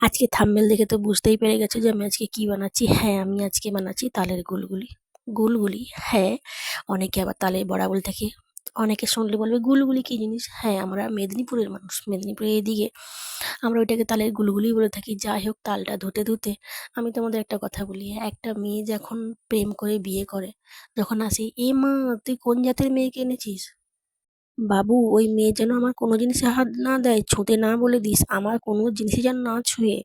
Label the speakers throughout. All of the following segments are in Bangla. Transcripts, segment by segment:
Speaker 1: আজকে থাম্বনেল দেখে তো বুঝতেই পেরে গেছো যে আমি আজকে কি বানাচ্ছি। হ্যাঁ আমি আজকে বানাচ্ছি তালের গুলগুলি। গুলগুলি? হ্যাঁ অনেকে আবার তালের বড়া বলে থাকে অনেকে শুনলে বলবে, গুলগুলি কী জিনিস? হ্যাঁ আমরা মেদিনীপুরের মানুষ। মেদিনীপুরের এদিকে আমরা ওইটাকে তালের গুলগুলি বলে থাকি। যাই হোক, তালটা ধুতে ধুতে আমি তোমাদের একটা কথা বলি। একটা মেয়ে যখন প্রেম করে, বিয়ে করে, যখন আসি, এ মা, তুই কোন জাতের মেয়েকে এনেছিস? বাবু, ওই মেয়ে যেন আমার কোনো জিনিসে হাত না দেয়, ছুঁতে না বলে দিস, আমার কোনো জিনিসই যেন না ছুঁয়ে।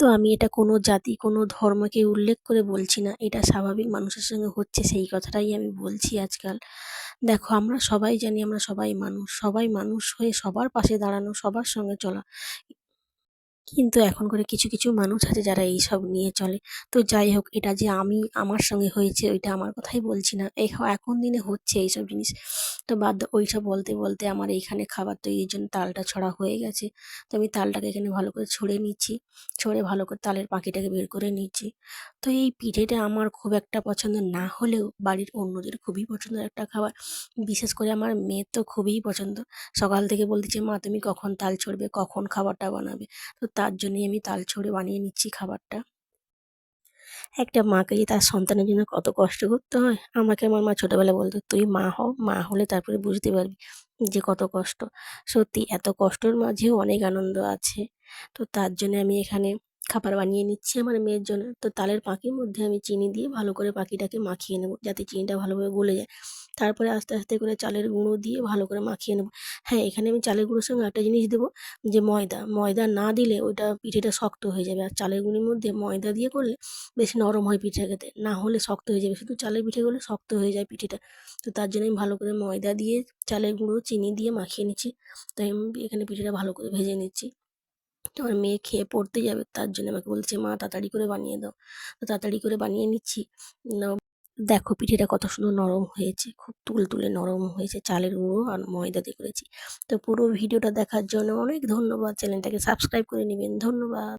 Speaker 1: তো আমি এটা কোনো জাতি, কোনো ধর্মকে উল্লেখ করে বলছি না, এটা স্বাভাবিক মানুষের সঙ্গে হচ্ছে, সেই কথাটাই আমি বলছি আজকাল। দেখো, আমরা সবাই জানি, আমরা সবাই মানুষ সবাই মানুষ হয়ে সবার পাশে দাঁড়ানো, সবার সঙ্গে চলা। কিন্তু এখন করে কিছু কিছু মানুষ আছে যারা এইসব নিয়ে চলে। তো যাই হোক, এটা যে আমি আমার সঙ্গে হয়েছে, ওইটা আমার কথাই বলছি না। এই এখন দিনে হচ্ছে এইসব জিনিস। তো বাদ ওইসব বলতে বলতে আমার এইখানে খাবার তৈরির জন্য তালটা ছড়া হয়ে গেছে। তো আমি তালটাকে এখানে ভালো করে ছড়ে নিচ্ছি। ছড়ে ভালো করে তালের পাখিটাকে বের করে নিচ্ছি। তো এই পিঠেটা আমার খুব একটা পছন্দ না হলেও বাড়ির অন্যদের খুবই পছন্দের একটা খাবার। বিশেষ করে আমার মেয়ের তো খুবই পছন্দ। সকাল থেকে বলতেছে, মা, তুমি কখন তাল ছড়বে? কখন খাবারটা বানাবে? তো তার জন্যই আমি তাল ছড়ে বানিয়ে নিচ্ছি খাবারটা। একটা মাকে যে তার সন্তানের জন্য কত কষ্ট করতে হয়, আমাকে আমার মা ছোটোবেলা বলতো, তুই মা হও মা হলে তারপরে বুঝতে পারবি যে কত কষ্ট। সত্যি এত কষ্টের মাঝেও অনেক আনন্দ আছে। তো তার জন্য আমি এখানে খাবার বানিয়ে নিচ্ছি আমার মেয়ের জন্য। তো তালের পাখির মধ্যে আমি চিনি দিয়ে ভালো করে পাখিটাকে মাখিয়ে নেব, যাতে চিনিটা ভালোভাবে গলে যায়। তারপরে আস্তে আস্তে করে চালের গুঁড়ো দিয়ে ভালো করে মাখিয়ে নেব। হ্যাঁ এখানে আমি চালের গুঁড়োর সঙ্গে একটা জিনিস দেবো, যে ময়দা। ময়দা না দিলে ওইটা পিঠেটা শক্ত হয়ে যাবে। আর চালের গুঁড়ির মধ্যে ময়দা দিয়ে করলে বেশ নরম হয় পিঠে খেতে। না হলে শক্ত হয়ে যাবে। শুধু চালের পিঠে করলে শক্ত হয়ে যায় পিঠেটা। তো তার জন্য আমি ভালো করে ময়দা দিয়ে চালের গুঁড়ো, চিনি দিয়ে মাখিয়ে নিচ্ছি। তাই আমি এখানে পিঠেটা ভালো করে ভেজে নিচ্ছি। আমার মেয়ে খেয়ে পড়তে যাবে, তার জন্য আমাকে বলছে, মা, তাড়াতাড়ি করে বানিয়ে দাও। তো তাড়াতাড়ি করে বানিয়ে নিচ্ছি। দেখো পিঠেটা কত সুন্দর নরম হয়েছে, খুব তুল তুলে নরম হয়েছে, চালের গুঁড়ো আর ময়দা দিয়ে করেছি। তো পুরো ভিডিওটা দেখার জন্য অনেক ধন্যবাদ। চ্যানেলটাকে সাবস্ক্রাইব করে নেবেন। ধন্যবাদ।